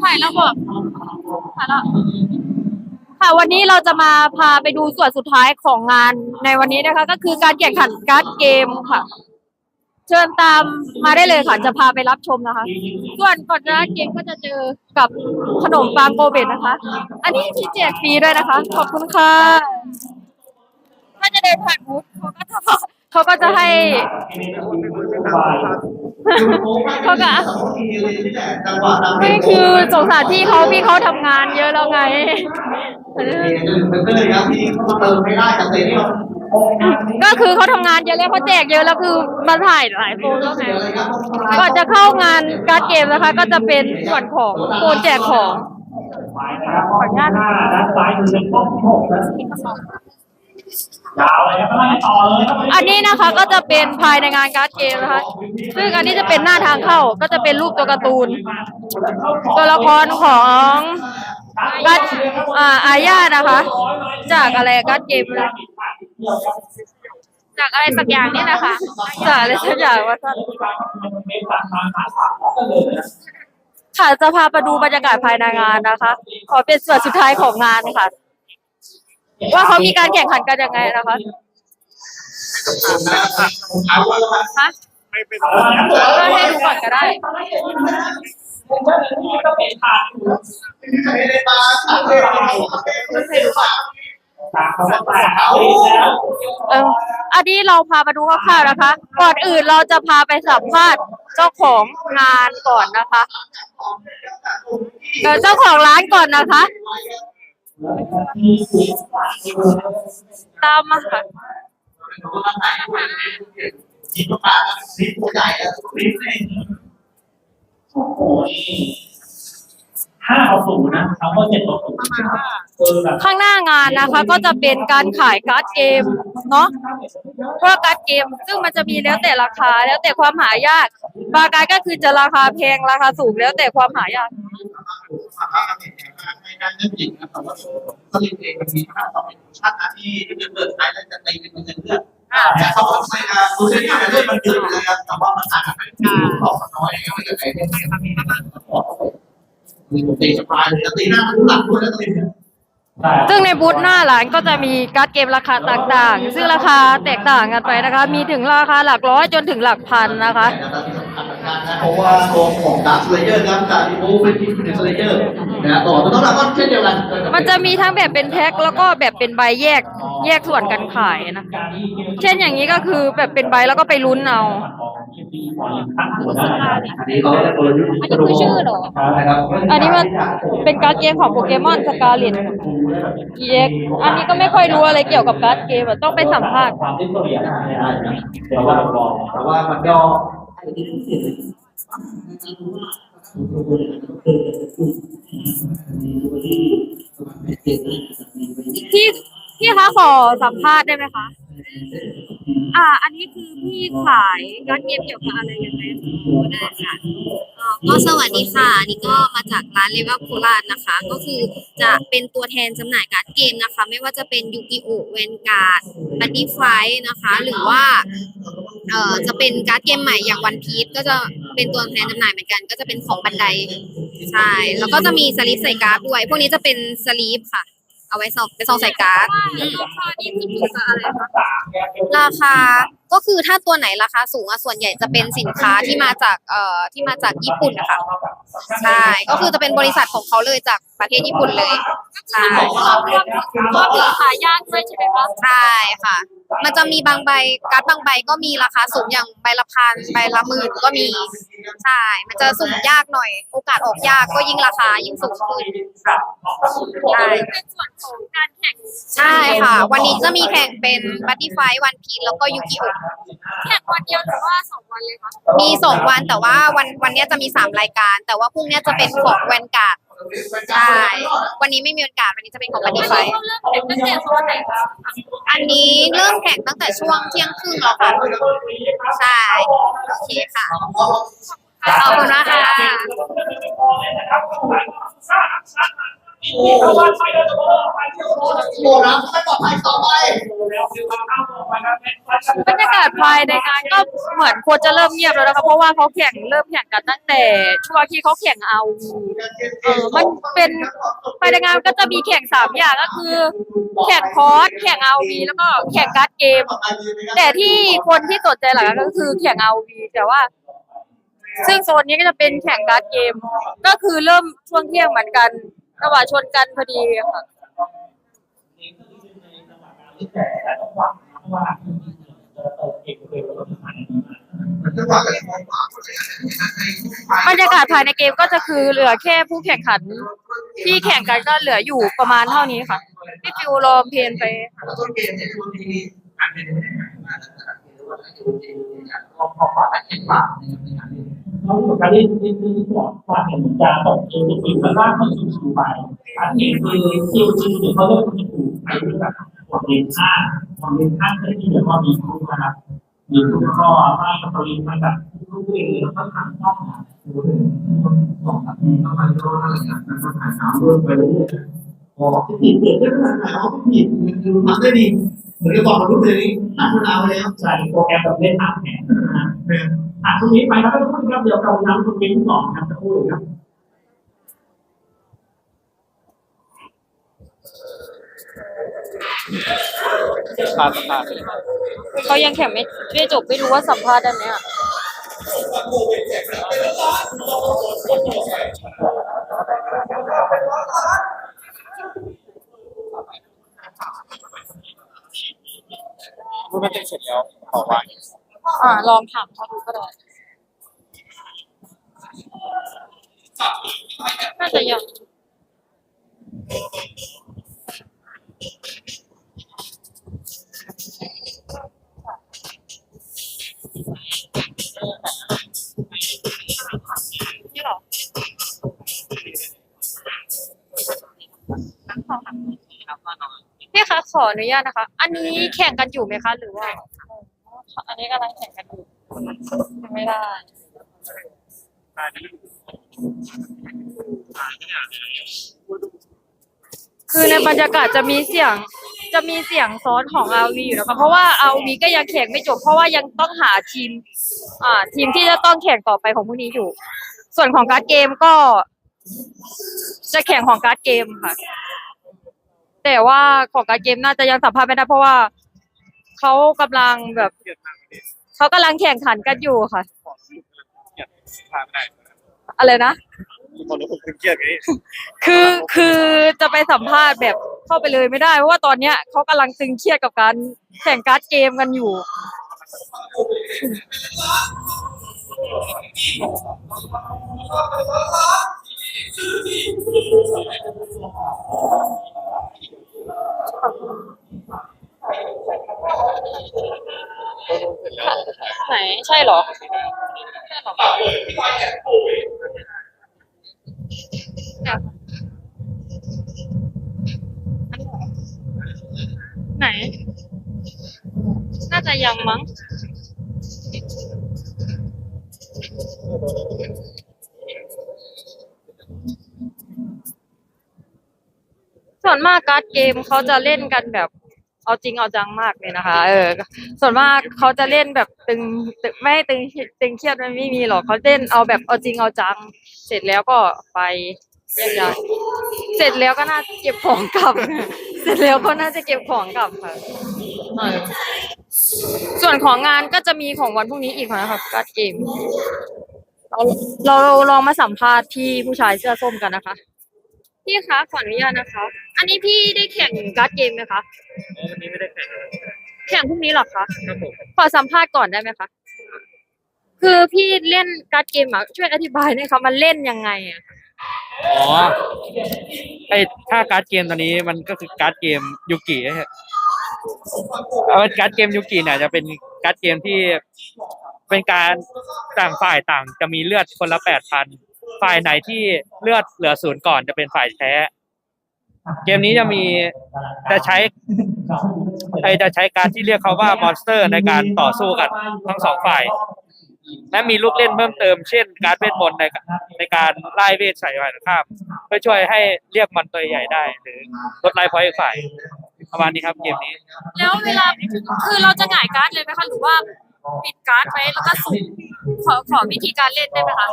ถ่ายแล้วบอกถ่ายแล้วค่ะวันนี้เราจะมาพาไปดูส่วนสุดท้ายของงานในวันนี้นะคะ ก็คือการแข่งขันการ์ดเกมค่ะ เชิญตามมาได้เลยค่ะ จะพาไปรับชมนะคะ ส่วนก่อนการ์ดเกมก็จะเจอกับขนมปังโกเบตนะคะ อันนี้มีแจกฟรีด้วยนะคะ ขอบคุณค่ะ ถ้าจะเดินผ่านบูธเขาก็จะ เขาก็จะให้ เขาก็ไม่คือสงสารพี่เขาพี่เขาทำงานเยอะแล้วไงก็คือเขาทำงานเยอะแล้วเขาแจกเยอะแล้วคือมาถ่ายหลายโซนแล้วไงก่อนจะเข้างานการ์ดเกมนะคะ ก็จะเป็นส่วนของโซนแจกของขออนุญาตด้านซ้ายมือเป็นข้อที่หกนะ ยาวเลยครับต่อเลยครับอันนี้นะคะก็จะเป็นภายในงานการ์ดเกมนะคะ ซึ่งอันนี้จะเป็นหน้าทางเข้าก็จะเป็นรูปตัวการ์ตูน ตัวละครของกัดอ่าอาญานะคะ จากอะไรกัดเกมจากอะไรสักอย่างนี่นะคะจากอะไรสักอย่างว่าท่านค่ะจะพาไปดูบรรยากาศภายในงานนะคะ ขอเป็นส่วนสุดท้ายของงานค่ะ ว่าเขามีการแข่งขันกันยังไงนะคะฮะก็ให้ดูก่อนก็ได้เอออันนี้เราพามาดูคร่าวๆนะคะ ก่อนอื่นเราจะพาไปสัมภาษณ์เจ้าของงานก่อนนะคะเออเจ้าของร้านก่อนนะคะ ตามมาค่ะห้าต่อศูนย์นะเขาก็เจ็ดต่อศูนย์คือแบบ ข้างหน้างานนะคะ ก็จะเป็นการขายการ์ดเกมเนาะเพราะการ์ดเกม ซึ่งมันจะมีแล้วแต่ราคาแล้วแต่ความหายากบางการดก็คือจะราคาแพงราคาสูงแล้วแต่ความหายากในการเล่นจริงนะแต่ว่าผลิตเองมันมีขนาดต่อเป็นชาติที่เปิดใช้แล้วจะตีเป็นเงินเลือดแต่เขาบอกใช้การดูใช้การเลือดมันเยอะเลยครับแต่ว่ามันอาจจะไม่ออกน้อยก็ไม่เกิดอะไรได้มีตีสปายเลยตีหน้าทุกหลักด้วยแล้วตี ซึ่งในบูธหน้าร้านก็จะมีการ์ดเกมราคาต่างๆ ซึ่งราคาแตกต่างกันไปนะคะ มีถึงราคาหลักร้อยจนถึงหลักพันนะคะ เพราะว่าตัวของดาร์สเลเยอร์ครับจากอีโวเป็นทีมสเลเยอร์นะต่อมาต้องรับก็เช่นเดียวกันมันจะมีทั้งแบบเป็นแพ็คแล้วก็แบบเป็นใบแยกแยกส่วนกันขายนะ เช่นอย่างนี้ก็คือแบบเป็นใบแล้วก็ไปลุ้นเอา อันนี้เขาจะตัวยุทธ์อันนี้คือชื่อเหรอ นะครับอันนี้มันเป็นการ์ดเกมของโปเกมอนสกาเลต EX อันนี้ก็ไม่ค่อยรู้อะไรเกี่ยวกับการ์ดเกมอะต้องไปสัมภาษณ์ ความที่ตัวอย่างได้นะเดี๋ยวว่าลองแต่ว่ามันก็พี่พี่คะขอสัมภาษณ์ได้ไหมคะ อ่า อันนี้คือพี่ขายการ์ดเกมเกี่ยวกับอะไรยังไงคะได้ค่ะเอ่อก็สวัสดีค่ะอันนี่ก็มาจากร้านเลเวลโคราชนะคะ ก็คือจะเป็นตัวแทนจำหน่ายการ์ดเกมนะคะ ไม่ว่าจะเป็นยูกิโอเวนการ์ดบัดดี้ไฟนะคะ หรือว่า เอ่อจะเป็นการ์ดเกมใหม่อย่างวันพีชก็จะเป็นตัวแทนจำหน่ายเหมือนกัน ก็จะเป็นของบันได ใช่ แล้วก็จะมีสลีปใส่การ์ดด้วย พวกนี้จะเป็นสลีปค่ะ เอาไว้ซองเป็นซองใส่การ์ดอืมราคานี่คือมีกับอะไรคะราคาก็คือถ้าตัวไหนราคาสูงอะส่วนใหญ่จะเป็นสินค้าที่มาจากเอ่อที่มาจากญี่ปุ่นนะคะใช่ก็คือจะเป็นบริษัทของเขาเลยจากประเทศญี่ปุ่นเลยใช่ก็มีขายยากด้วยใช่ไหมคะใช่ค่ะ มันจะมีบางใบการ์ดบางใบก็มีราคาสูงอย่างใบละพันใบละหมื่นก็มีใช่มันจะสุ่มยากหน่อย โอกาสออกยากก็ยิ่งราคายิ่งสูงขึ้นค่ะใช่เป็นส่วนของการแข่งใช่ค่ะ วันนี้จะมีแข่งเป็นบัตตี้ไฟวันพีแล้วก็ยูกิโอแข่งวันเดียวหรือว่าสองวันเลยคะมีสองวันแต่ว่าวันวันเนี้ยจะมีสามรายการ แต่ว่าพรุ่งเนี้ยจะเป็นของแวนการ์ด ใช่ วันนี้ไม่มีแวนการ์ดวันนี้จะเป็นของบันดี้ไฟเขาเริ่มแข่งตั้งแต่ตอนไหนคะอันนี้เริ่มแข่งตั้งแต่ช่วงเที่ยงครึ่งแล้วค่ะ ใช่ โอเคค่ะ ขอบคุณมากค่ะเพราะว่าใช่แล้วจะบอกว่าไปเที่ยวโบนัสไม่ปลอดภัยต่อไป บรรยากาศภายในงานก็เหมือนควรจะเริ่มเงียบแล้วนะคะเพราะว่าเขาแข่งเริ่มแข่งกันตั้งแต่ช่วงที่เขาแข่งเอาเออมันเป็นภายในงานก็จะมีแข่งสามอย่างก็คือ แข่งคอร์สแข่งเอาวีแล้วก็แข่งการ์ดเกม แต่ที่คนที่สนใจหลักก็คือแข่งเอาวีแต่ว่า ซึ่งโซนนี้ก็จะเป็นแข่งการ์ดเกม ก็คือเริ่มช่วงเที่ยงเหมือนกันระหว่างชนกันพอดีค่ะ บรรยากาศภายในเกมก็จะคือเหลือแค่ผู้แข่งขัน ที่แข่งกันก็เหลืออยู่ประมาณเท่านี้ค่ะพี่ฟิวรอเพลนไปแล้วต้นเกมในช่วงที่การเป็นไม่ได้หายมานะครับหรือว่าถ้อยู่จริงการมองขวาแข่งขวาในการเล่นเราอยู่การเล่นที่ที่ที่บอกว่าเห็นจะตกเองจะกินแล้วก็เขาชิวชิวไปอันนี้คือชิวชิวหรือเขาเรียกว่าชิวไปด้วยแบบหัวเลนข้างหัวเลนข้างที่เดี๋ยวก็มีคู่นะครับมีคู่ก็ไม่เขาเรียนมาแบบ ลูกเองแล้วก็ทางช่องนะสองนาทีเข้าไปก็อะไรอย่างนั้นก็หาน้ำเริ่มไปเรื่อยบอกที่ผิดเด็กก็ไม่ทำเขาผิดมันคือทำได้ดีเหมือนกับอกมนุษย์เลยนี่ตั้งเวลาไว้แล้วใส่โปรแกรมแบบเล่นทางแผนนะอะช่วงนี้ไปแล้วทุกคนครับเดี๋ยวเรานำคุณเกมที่สองครับจะพูดครับขาดขาดเขายังแข่งไม่ไม่จบไม่รู้ว่าสัมภาษณ์อันเนี้ย พูดไม่ได้เสร็จแล้วขอวางอ่าลองถามเขาดูก็ได้น่าจะยัง ขออนุญาตนะคะ อันนี้แข่งกันอยู่ไหมคะ หรือว่า อันนี้กำลังแข่งกันอยู่ไม่ได้คือในบรรยากาศจะมีเสียงจะมีเสียงซ้อนของ RV อยู่นะคะเพราะว่า RV ก็ยังแข่งไม่จบ เพราะว่ายังต้องหาทีม อ่า ทีมที่จะต้องแข่งต่อไปของพวกนี้อยู่ ส่วนของการ์ดเกมก็ จะแข่งของการ์ดเกมค่ะ แต่ว่าของการ์ดเกมน่าจะยังสัมภาษณ์ไม่ได้เพราะว่าเขากำลังแบบเขากำลังแข่งขันกันอยู่ค่ะ พาไม่ได้อะไรนะทุกคนรู้สึกเครียดไงคือคือจะไปสัมภาษณ์แบบเข้าไปเลยไม่ได้ เพราะว่าตอนเนี้ยเขากำลังตึงเครียดกับการแข่งการ์ดเกมกันอยู่ ไหนใช่เหรอใช่เหรอไหน น่าจะยังมั้ง วนมากการ์ดเกมเขาจะเล่นกันแบบ เอาจริงเอาจังมากเลยนะคะ เออ ส่วนมากเขาจะเล่นแบบตึงตึงไม่ให้ตึงตึงเครียดมันไม่มีหรอกเขาเล่นเอาแบบเอาจริงเอาจัง เสร็จแล้วก็ไปแยกย้ายเสร็จแล้วก็น่าจะเก็บของกลับ เสร็จแล้วก็น่าจะเก็บของกลับค่ะเออส่วนของงานก็จะมีของวันพรุ่งนี้อีกนะคะการ์ดเกม เราเราลองมาสัมภาษณ์พี่ผู้ชายเสื้อส้มกันนะคะ พี่คะขออนุญาตนะคะ อันนี้พี่ได้แข่งการ์ดเกมไหมคะวันนี้ไม่ได้แข่งแข่งพรุ่งนี้เหรอคะ ครับผมขอสัมภาษณ์ก่อนได้ไหมคะ คือพี่เล่นการ์ดเกมอะช่วยอธิบายหน่อยค่ะมันเล่นยังไงอะ อ๋อไอถ้าการ์ดเกมตอนนี้มันก็คือการ์ดเกมยูกิฮะเอาเป็นการ์ดเกมยูกิเนี่ยจะเป็นการ์ดเกมที่เป็นการต่างฝ่ายต่างจะมีเลือดคนละแปดพันฝ่ายไหนที่เลือดเหลือศูนย์ก่อนจะเป็นฝ่ายแพ้ เกมนี้จะมีจะใช้ไอจะใช้การที่เรียกเขาว่ามอนสเตอร์ในการต่อสู้กันทั้งสองฝ่าย และมีลูกเล่นเพิ่มเติมเช่น การเวทมนต์ในในการไล่เวทใส่ฝ่ายตรงข้ามพื่อช่วยให้เรียกมันตัวใหญ่ได้ หรือลดไลฟ์พอยต์อีกฝ่ายประมาณนี้ครับเกมนี้ แล้วเวลาคือเราจะหงายการ์ดเลยไหมคะหรือว่าปิดการ์ดไว้แล้วก็สุ่มขอขอวิธีการเล่นได้ไหมคะ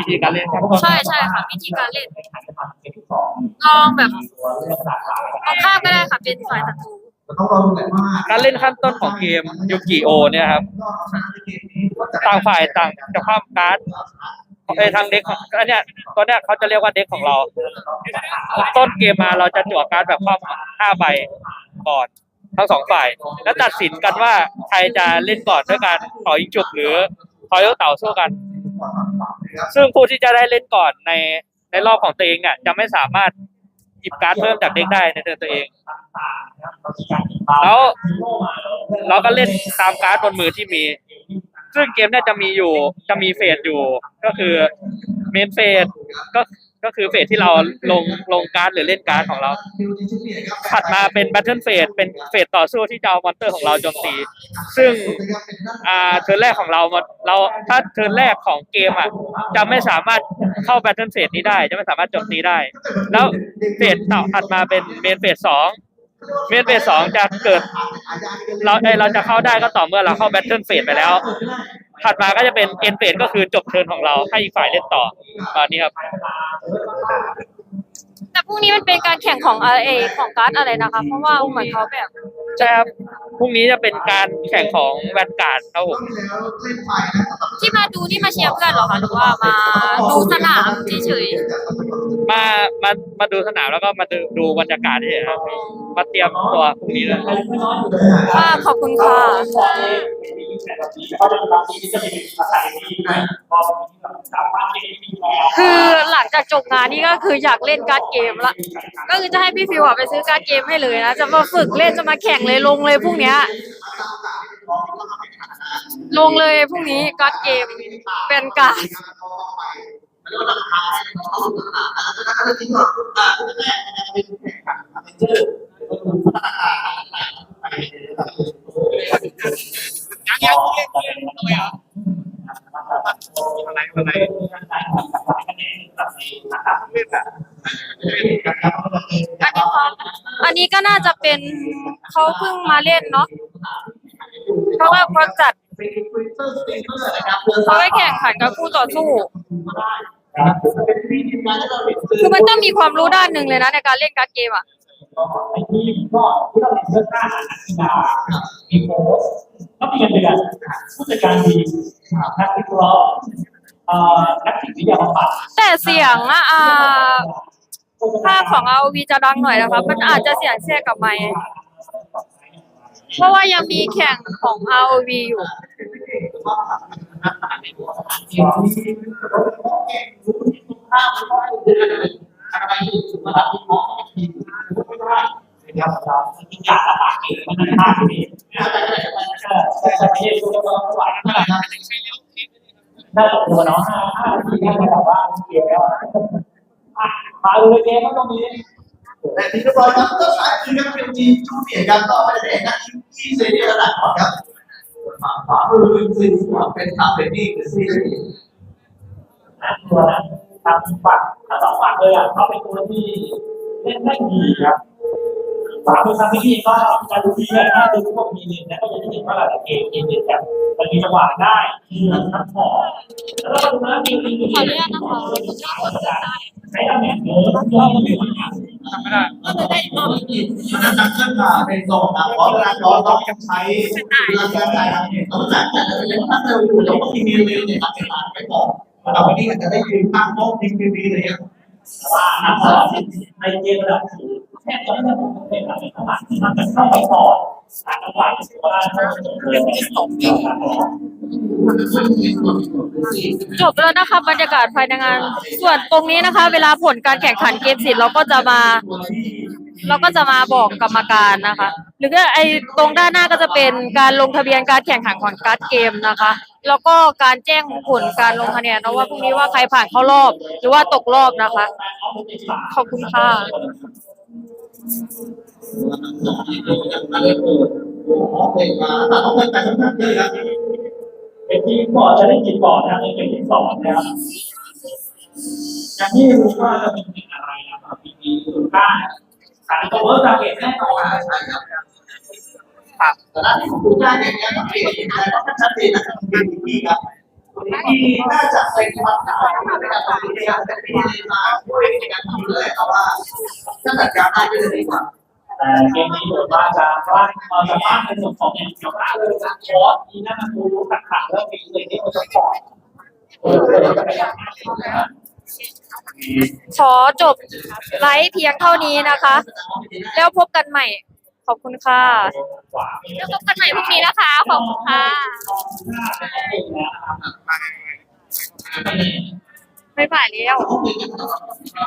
วิธีการเล่นครับใช่ใช่ค่ะวิธีการเล่น ลองแบบมองข้ามก็ได้ค่ะเป็นฝ่ายศัตรูต้องรอดูแหละว่าการเล่นขั้นต้นของเกมยูกิโอเนี่ยครับต่างฝ่ายต่างจะคว่ำการ์ดเอ้ยทางเด็กของอันเนี้ยตัวเนี้ยเขาจะเรียกว่าเด็กของเรา ต้นเกมมาเราจะจั่วการ์ดแบบคว่ำห้าใบก่อนทั้งสองฝ่าย แล้วตัดสินกันว่าใครจะเล่นก่อนด้วยการขอยิงจุกหรือขอยกเต่าสู้กัน ซึ่งผู้ที่จะได้เล่นก่อนใน ในรอบของตัวเองเนี่ยจะไม่สามารถหยิบการ์ดเพิ่มจากเด็กได้ในเทิร์นตัวเอง แล้วเราก็เล่นตามการ์ดบนมือที่มี ซึ่งเกมเนี่ยจะมีอยู่จะมีเฟสอยู่ก็คือเมนเฟสก็ ก็คือเฟสที่เราลงลงการ์ดหรือเล่นการ์ดของเรา ถัดมาเป็นแบทเทิลเฟสเป็นเฟสต่อสู้ที่จะเอามอนเตอร์ของเราโจมตี ซึ่งอ่าเทิร์นแรกของเรามันเราถ้าเทิร์นแรกของเกมอะจะไม่สามารถเข้าแบทเทิลเฟสนี้ได้ จะไม่สามารถโจมตีได้ แล้วเฟสต่อถัดมาเป็นเมนเฟสสองเมนเฟสสองจะเกิด เราเอเราจะเข้าได้ก็ต่อเมื่อเราเข้าแบทเทิลเฟสไปแล้ว ถัดมาก็จะเป็นเอ็นเฟสก็คือจบเทิร์นของเราให้อีกฝ่ายเล่นต่อตอนนี้ครับ แต่พรุ่งนี้มันเป็นการแข่งของเอเอของการ์ดอะไรนะคะ เพราะว่าเหมือนเขาแบบใช่ครับพรุ่งนี้จะเป็นการแข่งของแวนการ์ดครับผมที่มาดูนี่มาเชียร์เพื่อนเหรอคะหรือว่ามาดูสนามเฉยมา มา มาดูสนามแล้วก็มาดูดูบรรยากาศที่ครับมาเตรียมตัวพรุ่งนี้ด้วย ๆค่ะขอบคุณค่ะ เขาจะมีบางทีที่จะมีภาษาที่ด้วยพอสามารถเล่นที่แล้คือหลังจากจบงานนี่ก็คืออยากเล่นการ์ดเกมละ ก็คือจะให้พี่ฟิวอะไปซื้อการ์ดเกมให้เลยนะ จะมาฝึกเล่นจะมาแข่งเลยลงเลยพรุ่งเนี้ยลงเลยพรุ่งนี้การ์ดเกมเป็นการ์ด อันแล้วก็จริงๆว่าอ่าคุณแม่เนี่ยอพัฒนาการไปอะไรอะไรคะแนนแบบนี้นะครับเรื่องแบบอันนี้ก็น่าจะเป็นเขาเพิ่งมาเล่นเนาะเขาก็เขาจัดเขาไปแข่งขันกับคู่ต่อสู้คือมันต้องมีความรู้ด้านหนึ่งเลยนะในการเล่นการ์ดเกมอะไอ้ที่ก็ที่เราเป็นเรื่องหน้านักกีฬามีโค้ชก็มีเงินเดือน ผู้จัดการทีมนักวิเคราะห์เอ่อนักจิตวิทยาบำบัดแต่เสียงอะอ่าภาคของ ROV จะดังหน่อยนะคะมันอาจจะเสียงแทรกกับไมค์เพราะว่ายังมีแข่งของ ROV อยู่อะไรมารับที่มองที่ไม่ได้ นะครับเรามีการระบาดเองมันมากที่แต่แต่แต่แต่แต่ไม่ได้ดูแล้วก็หวานขนาดนั้นน่าตกตัวเนาะห้าห้าทีนี่แบบว่าเกี่ยวแล้วมาเลยเกมตรงนี้แต่ที่เรียบร้อยครับก็สายคือครับเป็นจีนจูเนียร์ครับก็ไม่ได้นักที่เซเนียร์ระดับก่อนครับขวามือคือเป็นคาเฟนี่คือซีนะตัวนั้นทำฝักทั้งสองฝักเลยอะเขาเป็นตัวที่เล่นได้ดีครับ ฝามือทำที่นี่ก็จะดูดีเลยนะดูพวกมีนินเนี่ยก็จะได้เห็นว่าหลายเกมเกมเนี่ยแบบมันมีจังหวะได้มีทั้งหอแล้วก็ดูนะมีมีมีขออนุญาตนะคะใช้ตำแหน่งเยอะก็ไม่ได้ทำไม่ได้มันจะนักขึ้นมาเป็นโซนนะเพราะเวลาย้อนต้องใช้เรื่องการจ่ายต้องจ่ายแต่จะเป็นถ้าเราอยู่เราก็มีเมลเนี่ยรับเป็นร้านไปก่อนแต่วันนี้อาจจะได้ยืนตั้งโต๊ะทิ้งฟรีๆเลยครับว่านักสอนในเกมระดับสูง แทบจะไม่ได้ผมเป็นอะไรทั้งหมดที่มันเข้าไปต่อต่จังหวะที่ว่าเป็นตกเกมจบแล้วนะคะบรรยากาศภายในงาน ส่วนตรงนี้นะคะ เวลาผลการแข่งขันเกมเสร็จเราก็จะมา เราก็จะมาบอกกรรมการนะคะ หรือก็ไอตรงด้านหน้าก็จะเป็นการลงทะเบียนการแข่งขันของการ์ดเกมนะคะ แล้วก็การแจ้งผลการลงคะแนนนะว่าพรุ่งนี้ว่าใครผ่านเข้ารอบ หรือว่าตกรอบนะคะ ขอบคุณค่ะ เป็นที่ก่อนจะได้กินก่อนนะในเกมที่สองนะครับอย่างที่รู้ว่าจะเป็นอะไรได้แต่ตัวเวิร์กเราเก็บแน่นอนใช่ครับครับแต่ละที่ผมพูดได้เนี่ยเนี่ยสังเกตเห็นได้ว่าชัดเจนนะครับเป็นที่ครับที่น่าจะเป็นความสามารถในการทำกิจกรรมแต่ที่มาช่วยในการทำเลยครับว่า ถ้าจัดการได้ก็จะดีกว่าแต่เกมนี้เหมือนว่าจะว่าเราจะว่าในส่วนของอย่างเดียวนะเลยนะคอร์สนี้นั่นมันดูตัดขาแล้วมีเลยที่มันจะปล่อยเออจะพยายามมากเลยนะขอจบไลฟ์เพียงเท่านี้นะคะ แล้วพบกันใหม่ ขอบคุณค่ะ แล้วพบกันใหม่พรุ่งนี้นะคะ ขอบคุณค่ะ ไม่บ๊ายแล้ว